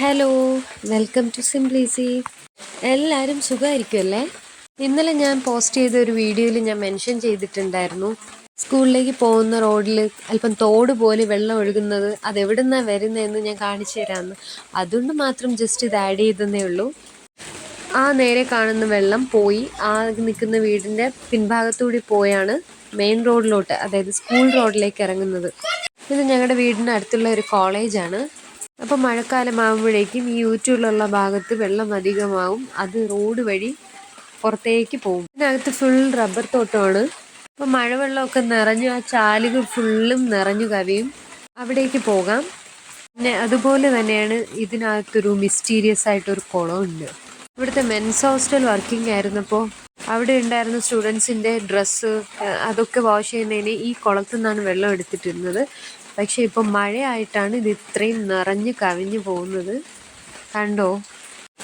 Hello welcome to സിംപ്ലീസി എല്ലാവരും സുഖമായിരിക്കുമല്ലേ? ഇന്നലെ ഞാൻ പോസ്റ്റ് ചെയ്ത ഒരു വീഡിയോയിൽ ഞാൻ മെൻഷൻ ചെയ്തിട്ടുണ്ടായിരുന്നു. സ്കൂളിലേക്ക് പോകുന്ന റോഡിൽ അല്പം തോട് പോലെ വെള്ളം ഒഴുകുന്നത് അതെവിടെ നിന്നാണ് വരുന്നതെന്ന് ഞാൻ കാണിച്ചു തരാമെന്ന് അതുകൊണ്ട് മാത്രം ജസ്റ്റ് ഇത് ആഡ് ചെയ്തതേ ഉള്ളൂ. ആ നേരെ കാണുന്ന വെള്ളം പോയി. ആ നിൽക്കുന്ന വീടിന്റെ പിൻഭാഗത്തുകൂടി പോയാണ് മെയിൻ റോഡിലോട്ട് അതായത് സ്കൂൾ റോഡിലേക്ക് ഇറങ്ങുന്നത്. ഇത് ഞങ്ങളുടെ വീടിന്റെ അടുത്തുള്ള ഒരു കോളേജാണ് അപ്പോൾ മഴക്കാലമാകുമ്പോഴേക്കും ഈ യൂട്യൂബിലുള്ള ഭാഗത്ത് വെള്ളം അധികമാവും. അത് റോഡ് വഴി പുറത്തേക്ക് പോകും. ഇതിനകത്ത് ഫുൾ റബ്ബർ തോട്ടമാണ്. അപ്പോൾ മഴവെള്ളമൊക്കെ നിറഞ്ഞു ആ ചാലുകൾ ഫുള്ളും നിറഞ്ഞു കവിയും. അവിടേക്ക് പോകാം. പിന്നെ അതുപോലെ തന്നെയാണ് ഇതിനകത്തൊരു മിസ്റ്റീരിയസ് ആയിട്ടൊരു ഉണ്ട് ഇവിടുത്തെ മെൻസ് ഹോസ്റ്റൽ വർക്കിംഗ് ആയിരുന്നപ്പോൾ അവിടെ ഉണ്ടായിരുന്ന സ്റ്റുഡൻസിന്റെ ഡ്രസ്സ് അതൊക്കെ വാഷ് ചെയ്യുന്നതിന് ഈ കുളത്തു നിന്നാണ് വെള്ളം എടുത്തിട്ടിരുന്നത്. പക്ഷേ ഇപ്പൊ മഴയായിട്ടാണ് ഇത് ഇത്രയും നിറഞ്ഞു കവിഞ്ഞു പോകുന്നത്. കണ്ടോ?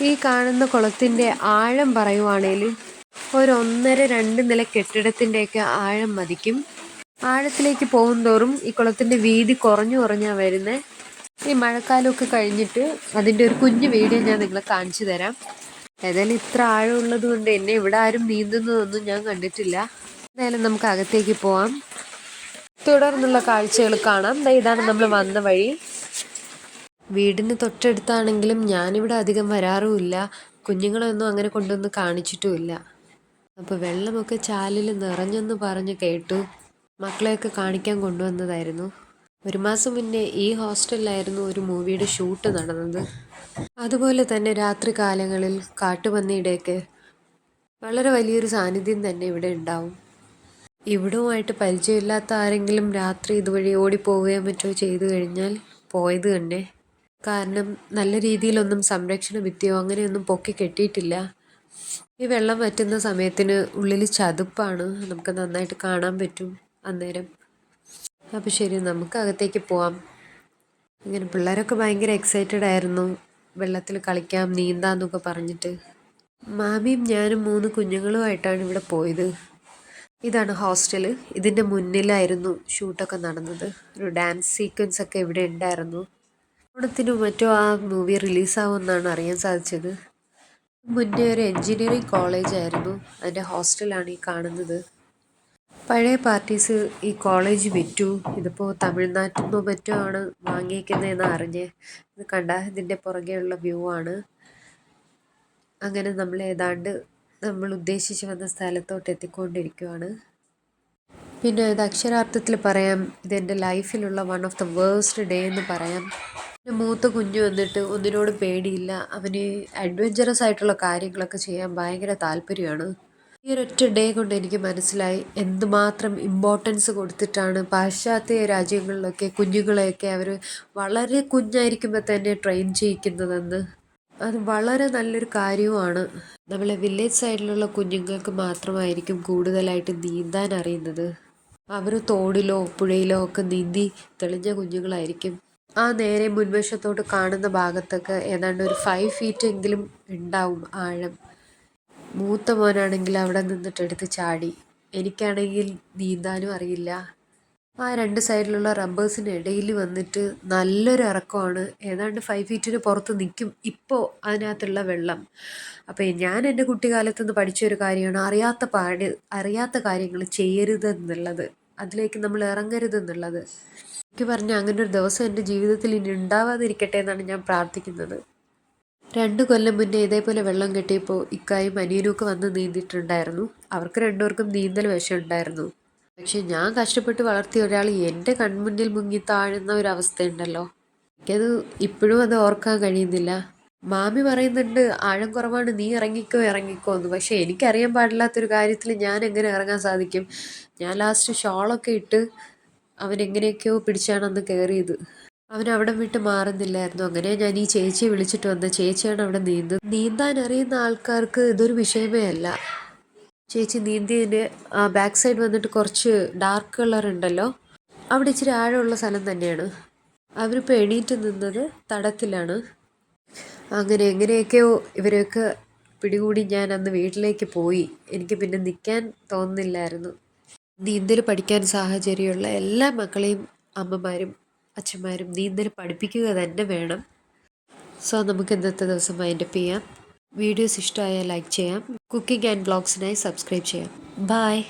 ഈ കാണുന്ന കുളത്തിന്റെ ആഴം പറയുവാണേൽ ഒരു ഒന്നര രണ്ട് നില കെട്ടിടത്തിന്റെയൊക്കെ ആഴം മതിക്കും. ആഴത്തിലേക്ക് പോകുന്തോറും ഈ കുളത്തിന്റെ വീതി കുറഞ്ഞു കുറഞ്ഞാണ് വരുന്നത് ഈ മഴക്കാലമൊക്കെ കഴിഞ്ഞിട്ട് അതിന്റെ ഒരു കുഞ്ഞു വീഡിയോ ഞാൻ നിങ്ങളെ കാണിച്ചു തരാം. ഏതായാലും ഇത്ര ആഴമുള്ളത് കൊണ്ട് എന്നെ ഇവിടെ ആരും നീന്തുന്നതൊന്നും ഞാൻ കണ്ടിട്ടില്ല. എന്തായാലും നമുക്ക് അകത്തേക്ക് പോവാം. തുടർന്നുള്ള കാഴ്ചകൾ കാണാം. ഇതാണ് നമ്മൾ വന്ന വഴി. വീടിന് തൊട്ടടുത്താണെങ്കിലും ഞാനിവിടെ അധികം വരാറുമില്ല. കുഞ്ഞുങ്ങളൊന്നും അങ്ങനെ കൊണ്ടുവന്ന് കാണിച്ചിട്ടുമില്ല. അപ്പോൾ വെള്ളമൊക്കെ ചാലിൽ നിറഞ്ഞെന്ന് പറഞ്ഞ് കേട്ടു. മക്കളെയൊക്കെ കാണിക്കാൻ കൊണ്ടുവന്നതായിരുന്നു. ഒരു മാസം മുന്നേ ഈ ഹോസ്റ്റലിലായിരുന്നു ഒരു മൂവിയുടെ ഷൂട്ട് നടന്നത്. അതുപോലെ തന്നെ രാത്രി കാലങ്ങളിൽ കാട്ടുപന്നിയുടെയൊക്കെ വളരെ വലിയൊരു സാന്നിധ്യം തന്നെ ഇവിടെ ഉണ്ടാവും. ഇവിടവുമായിട്ട് പരിചയമില്ലാത്ത ആരെങ്കിലും രാത്രി ഇതുവഴി ഓടിപ്പോവുകയോ മറ്റോ ചെയ്തു കഴിഞ്ഞാൽ പോയത് തന്നെ. കാരണം നല്ല രീതിയിലൊന്നും സംരക്ഷണ ഭിത്തിയോ അങ്ങനെയൊന്നും പൊക്കി കെട്ടിയിട്ടില്ല. ഈ വെള്ളം വറ്റുന്ന സമയത്തിന് ഉള്ളിൽ ചതുപ്പാണ്. നമുക്ക് നന്നായിട്ട് കാണാൻ പറ്റും അന്നേരം. അപ്പോൾ ശരി നമുക്ക് അകത്തേക്ക് പോവാം. ഇങ്ങനെ പിള്ളേരൊക്കെ ഭയങ്കര എക്സൈറ്റഡ് ആയിരുന്നു വെള്ളത്തിൽ കളിക്കാം നീന്താന്നൊക്കെ പറഞ്ഞിട്ട്. മാമിയും ഞാനും മൂന്ന് കുഞ്ഞുങ്ങളുമായിട്ടാണ് ഇവിടെ പോയത്. ഇതാണ് ഹോസ്റ്റൽ ഇതിന്റെ മുന്നിലായിരുന്നു ഷൂട്ടൊക്കെ നടന്നത്. ഒരു ഡാൻസ് സീക്വൻസ് ഒക്കെ ഇവിടെ ഉണ്ടായിരുന്നു. ഓണത്തിനും മറ്റോ ആ മൂവി റിലീസാവുമെന്നാണ് അറിയാൻ സാധിച്ചത്. മുന്നേ ഒരു എൻജിനീയറിംഗ് കോളേജ് ആയിരുന്നു അതിന്റെ ഹോസ്റ്റലാണ് ഈ കാണുന്നത്. പഴയ പാർട്ടീസ് ഈ കോളേജ് വിറ്റു. ഇതിപ്പോൾ തമിഴ്നാട്ടിൽ നിന്നോ മറ്റോ ആണ് വാങ്ങിയേക്കുന്നതെന്ന് അറിഞ്ഞ്. ഇത് കണ്ട ഇതിന്റെ പുറകെയുള്ള വ്യൂ ആണ്. അങ്ങനെ നമ്മൾ ഏതാണ്ട് നമ്മൾ ഉദ്ദേശിച്ച് വന്ന സ്ഥലത്തോട്ട് എത്തിക്കൊണ്ടിരിക്കുകയാണ് പിന്നെ ഇത് അക്ഷരാർത്ഥത്തിൽ പറയാം ഇതെന്റെ ലൈഫിലുള്ള one of the worst day എന്ന് പറയാം. എന്റെ മൂത്ത കുഞ്ഞു വന്നിട്ട് ഒന്നിനോട് പേടിയില്ല. അവന് അഡ്വഞ്ചറസ് ആയിട്ടുള്ള കാര്യങ്ങളൊക്കെ ചെയ്യാൻ ഭയങ്കര താല്പര്യമാണ്. ഈ ഒരൊറ്റ ഡേ കൊണ്ട് എനിക്ക് മനസ്സിലായി എന്തുമാത്രം ഇമ്പോർട്ടൻസ് കൊടുത്തിട്ടാണ് പാശ്ചാത്യ രാജ്യങ്ങളിലൊക്കെ കുഞ്ഞുങ്ങളെയൊക്കെ അവർ വളരെ കുഞ്ഞായിരിക്കുമ്പോൾ തന്നെ ട്രെയിൻ ചെയ്യിക്കുന്നതെന്ന്. അത് വളരെ നല്ലൊരു കാര്യവുമാണ്. നമ്മളെ വില്ലേജ് സൈഡിലുള്ള കുഞ്ഞുങ്ങൾക്ക് മാത്രമായിരിക്കും കൂടുതലായിട്ട് നീന്താൻ അറിയുന്നത്. അവർ തോടിലോ പുഴയിലോ ഒക്കെ നീന്തി തെളിഞ്ഞ കുഞ്ഞുങ്ങളായിരിക്കും. ആ നേരെ മുൻവശത്തോട്ട് കാണുന്ന ഭാഗത്തൊക്കെ ഏതാണ്ട് ഒരു ഫൈവ് ഫീറ്റ് എങ്കിലും ഉണ്ടാവും ആഴം. മൂത്ത മോനാണെങ്കിൽ അവിടെ നിന്നിട്ട് എടുത്ത് ചാടി. എനിക്കാണെങ്കിൽ നീന്താനും അറിയില്ല. ആ രണ്ട് സൈഡിലുള്ള റബ്ബേഴ്സിന് ഇടയിൽ വന്നിട്ട് നല്ലൊരു ഇറക്കമാണ്. ഏതാണ്ട് ഫൈവ് ഫീറ്റിന് പുറത്ത് നിൽക്കും ഇപ്പോൾ അതിനകത്തുള്ള വെള്ളം. അപ്പോൾ ഞാൻ എന്റെ കുട്ടിക്കാലത്ത് നിന്ന് പഠിച്ചൊരു കാര്യമാണ് അറിയാത്ത പാട് അറിയാത്ത കാര്യങ്ങൾ ചെയ്യരുത് എന്നുള്ളത് അതിലേക്ക് നമ്മൾ ഇറങ്ങരുത് എന്നുള്ളത് എനിക്ക് പറഞ്ഞ അങ്ങനെ ഒരു ദിവസം എന്റെ ജീവിതത്തിൽ ഇനി ഉണ്ടാവാതിരിക്കട്ടെ എന്നാണ് ഞാൻ പ്രാർത്ഥിക്കുന്നത്. രണ്ട് കൊല്ലം മുന്നേ ഇതേപോലെ വെള്ളം കെട്ടിയപ്പോൾ ഇക്കായും അനിയനും ഒക്കെ വന്ന് നീന്തിയിട്ടുണ്ടായിരുന്നു. അവർക്ക് രണ്ടുപേർക്കും നീന്തൽ വശമുണ്ടായിരുന്നു പക്ഷെ ഞാൻ കഷ്ടപ്പെട്ട് വളർത്തിയ ഒരാൾ എന്റെ കൺമുന്നിൽ മുങ്ങി താഴുന്ന ഒരു അവസ്ഥയുണ്ടല്ലോ എനിക്കത് ഇപ്പോഴും അത് ഓർക്കാൻ കഴിയുന്നില്ല. മാമി പറയുന്നുണ്ട് ആഴം കുറവാണ് നീ ഇറങ്ങിക്കോ ഇറങ്ങിക്കോ എന്ന്. പക്ഷേ എനിക്കറിയാൻ പാടില്ലാത്തൊരു കാര്യത്തിൽ ഞാൻ എങ്ങനെ ഇറങ്ങാൻ സാധിക്കും? ഞാൻ ലാസ്റ്റ് ഷോളൊക്കെ ഇട്ട് അവൻ എങ്ങനെയൊക്കെയോ പിടിച്ചാണ് അന്ന് കയറിയത്. അവൻ അവിടെ വിട്ട് മാറുന്നില്ലായിരുന്നു. അങ്ങനെ ഞാൻ ഈ ചേച്ചിയെ വിളിച്ചിട്ട് വന്ന ചേച്ചിയാണ് അവിടെ നീന്തുന്നത്? നീന്താൻ അറിയുന്ന ആൾക്കാർക്ക് ഇതൊരു വിഷയമേ അല്ല. ചേച്ചി നീന്തിയതിന്റെ ബാക്ക് സൈഡ് വന്നിട്ട് കുറച്ച് ഡാർക്ക് കളർ ഉണ്ടല്ലോ. അവിടെ ഇച്ചിരി ആഴമുള്ള സ്ഥലം തന്നെയാണ്. അവരിപ്പോൾ എണീറ്റ് നിന്നത് തടത്തിലാണ്. അങ്ങനെ എങ്ങനെയൊക്കെയോ ഇവരെയൊക്കെ പിടികൂടി ഞാൻ അന്ന് വീട്ടിലേക്ക് പോയി. എനിക്ക് പിന്നെ നിൽക്കാൻ തോന്നുന്നില്ലായിരുന്നു. നീന്തൽ പഠിക്കാൻ സാഹചര്യമുള്ള എല്ലാ മക്കളെയും അമ്മമാരും അച്ഛന്മാരും നീന്തൽ പഠിപ്പിക്കുക തന്നെ വേണം. സോ നമുക്ക് ഇന്നത്തെ ദിവസം വൈൻഡപ്പ് ചെയ്യാം. వీడియోస్ ఇష్టం అయ్యే లైక్ చేయం. కుకింగ్ అండ్ బ్లాగ్స్ని సబ్స్క్రైబ్ చేయం. బాయ్.